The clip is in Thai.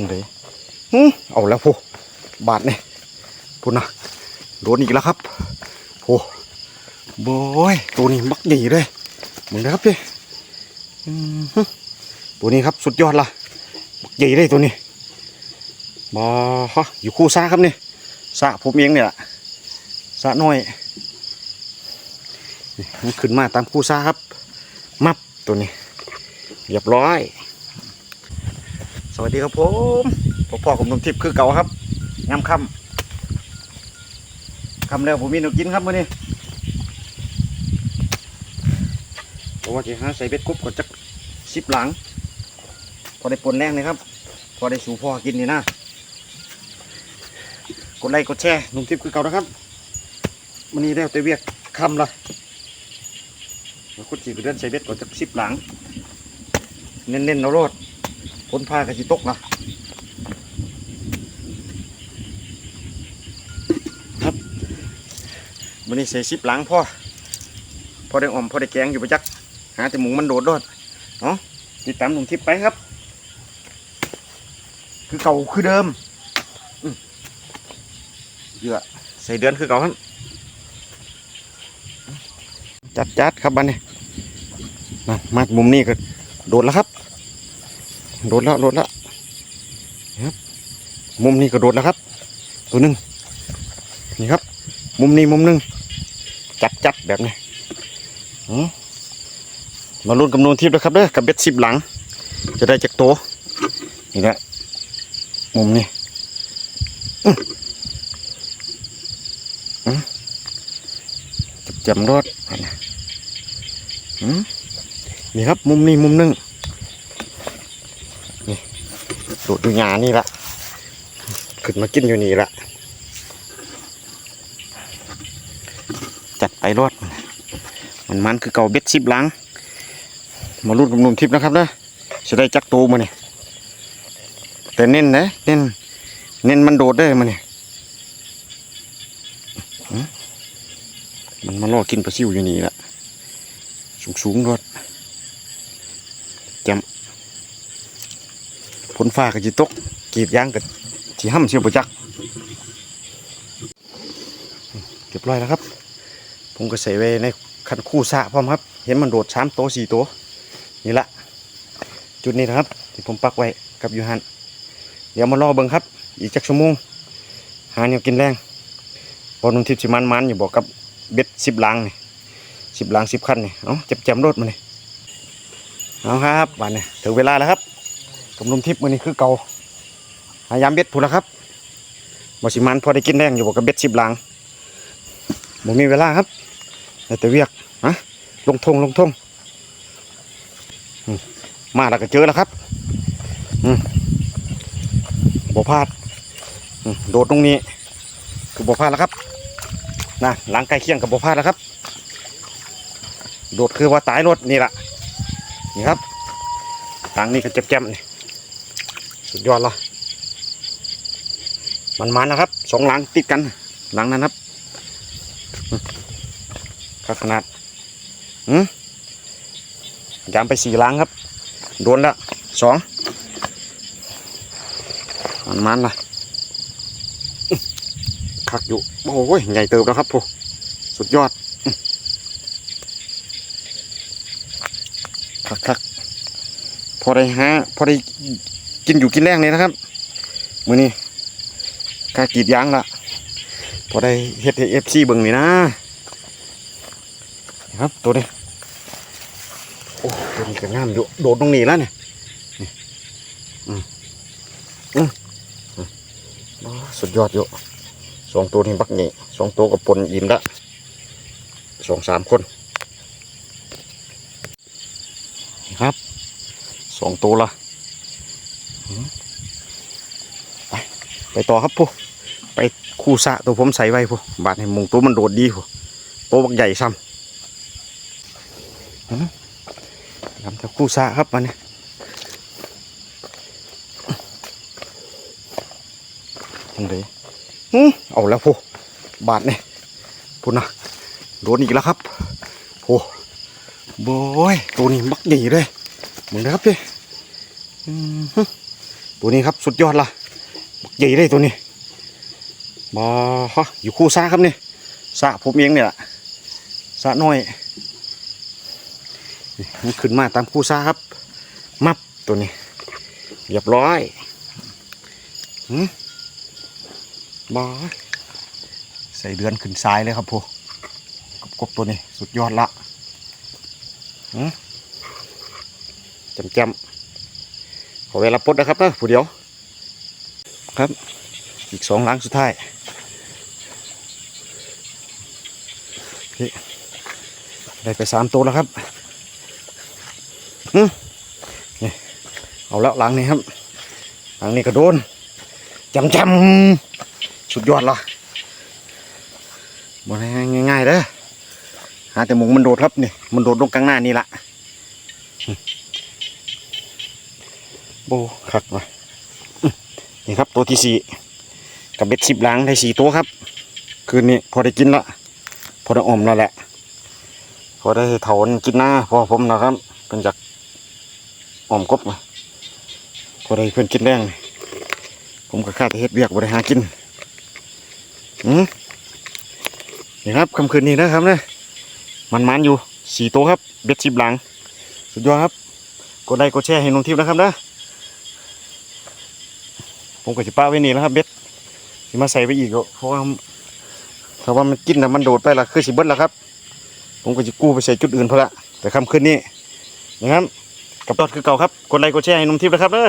งเลยอื้อเอาแล้วพูบาทเนี่ยพูนะโดนอีกแล้วครับโอ้โบยตัวนี้มักดีเลยมึงนะครับพี่อื้อหือตัวนี้ครับสุดยอดละมักใหญ่เลยตัวนี้บอฮะอยู่คู่ซาครับนี่ซาผมเองเนี่ยแหละซาน้อยนี่มันขึ้นมาตามคู่ซาครับ มับตัวนี้เรียบร้อย วัสดีครับผมพ่อพ่อผมนมทิพย์คือเก่าครับยำคำคำแล้วผมมีนวกินครับมื่อนี้เพราะว่าจะหาใส่เบ็ดกบก่อนจักสิบหลัง พอได้ปนแรงเลยครับ พอได้สู่พ่อกินนี่นะกดไลค์กดแชร์นุ่มทิพย์คือเก่านะครับมันนี้ได้แต่เวียกคำละแล้วคุดจีก็เดินใส่เบ็ดก่อนจักสิบหลัง เน้นๆเอาโรด พ้นผ้ากระชิตกนะครับวันนี้ใส่ซิปหลังพ่อพอได้อ่อมพอได้แกงอยู่ประจัก หาแต่หมูมันโดดโดดเนาะติดตามหนุ่มทิพย์ไปครับ คือเก่าคือเดิมเยอะใส่เดือนคือเก่าครับจัดจัดครับบันนี้มามามุมนี้ก็โดดแล้วครับ โดดแล้วโดดแล้วนะครับ มุมนี้ก็โดดแล้วครับ ตัวหนึ่งนี่ครับ มุมนี้มุมหนึ่งจัดจัดแบบนี้อืมมาลุ้นกำนวนทิพย์แล้วครับเด้อกับเบ็ดสิบหลัง จะได้จากโตนี่แหละมุมนี้อื้ออื้อจับจำรอดอันนี้อืมนี่ครับ มุมนี้มุมหนึงนี่ โดดอยู่หยานี่ละขึ้นมากินอยู่นี่ละจัดไปรอดมันมันคือเก่าเบ็ดสิบหลังมาลุ้นกับนุ่มทิพย์นะครับนะจะได้จักโตมาเนี่ยแต่เน้นนะเน้นเน้นมันโดดได้มาเนี่ยมันมาล่อกินปลาซิวอยู่นี่ละสูงสูงๆรอด ผลฟ้าก็จิตกกีดยางกับที่ห้ำเชียวประจักเรียบร้อยแล้วครับ ผมก็ใส่ไว้ในคันคู่สะพร้อมครับ เห็นมันโดดสามโตวสี่ตัวนี่ละจุดนี้นะครับ ที่ผมปักไว้กับยูฮันเดี๋ยวมารอเบิ่งครับ อีกจักชั่วโมงหาเนี่ยกินแรงพอลนุ่มทิพย์สิมันมันอยู่บอกกับเบ็ดสิบลังนี่สิบลังสิบคันนี่เอาเจ็บจำรถมานี่เอาครับวันนี้ถึงเวลาแล้วครับ กับนมทิพย์มันนี่คือเก่าหายามเบ็ดพูนละครับบสิมันพอได้กินแรงอยู่บอกกับเบ็ดสิบลังบ่มีเวลาครับได้แต่เวียกฮะลงทงลงทงมาแล้วก็เจอแล้วครับบ่พลาดโดดตรงนี้คือบ่พลาดแล้วครับนะหลังใกล้เคียงกับบ่พลาดแล้วครับ โดดคือว่าตายรถนี่แหละนี่ครับหลังนี้ก็เจ็บๆนี่ สุดยอดละมันมันนะครับสองหลังติดกันหลังนั้นครับอืมก็ขนาดอืมยามไปสี่หลังครับโดนละสองมันมันละคักอยู่โอ้ยใหญ่เติบแล้วครับผู้สุดยอดคักคักพอได้ฮะพอได้ กินอยู่กินแรงเลยนะครับมือนี้กากีดยางละพอได้เฮ็ดเอฟซีเบิ่งนี่นะครับตัวนี้โอ้ตัวนี้ก็งามอยู่โดดตรงนี้แล้วเนี่ยอืมอืมสุดยอดอยู่สองตัวนี้บักนี่สองตัวกับปนอิ่มละสองสามคนครับสองตัวละ ไปต่อครับผู้ไปคู่สะตัวผมใส่ไว้ผู้บาดให้มุงตัวมันโดดดีผู้ตัวบักใหญ่ซ้ำหือทำแต่คู่สะครับมันนี่ยังไงอื้อเอาแล้วผู้บาดเนี่ผู้นะโดนอีกแล้วครับผู้โบยตัวนี้มักดีเลยมึงนะครับพี่อื้ ตัวนี้ครับสุดยอดละใหญ่เลยตัวนี้บอฮะอยู่คู่ซาครับนี่ซาผมเองเนี่ยแหละซาน้อยนี่มันขึ้นมาตามคู่ซาครับ มับตัวนี้เรียบร้อยหืมบอใส่เดือนขึ้นซ้ายเลยครับพวกกบตัวนี้สุดยอดละหืมจำจำ ขอเวลาปลดนะครับนะผู้เดียว ครับ อีกสองหลังสุดท้ายได้ไปสามตัวแล้วครับนี่เอาแล้วหลังนี้ครับหลังนี้ก็โดนจำจำสุดยอดละบอได้ง่ายๆเด้อหาแต่หมงมันโดดครับนี่มันโดดลงกลางหน้านี่ละ โบคักว่ะนี่ครับตัวที่สี่กับเบ็ดสิบหลังได้สี่ตัวครับ คืนนี้พอได้กินละพอได้อมแล้วแหละ พอได้ถาวันกินหน้าพอผมนะครับเป็นจากอมกบมาพอได้เพื่อนกินแดงผมก็ข้าแต่เฮ็ดเบียกบริหากินอืมนี่ครับค่ำคืนนี้นะครับเนี่ยมันมันอยู่สี่ตัวครับ เบ็ดสิบหลัง สุดยอดครับ กดไลค์กดแชร์ให้น้องทิพย์นะครับนะ ผมก็จะป้าไว้นี่แล้วครับเบ็ดสิมาใส่ไปอีกเพราะว่าถ้าว่ามันกินนะมันโดดไปละคือสิเบิดแล้วครับ ผมก็จะกู้ไปใส่จุดอื่นเพอละแต่ค่ำคืนนี้นะครับกับตอดคือเก่าครับกดไลค์กดแชร์ให้นมทิพย์นะครับเด้อ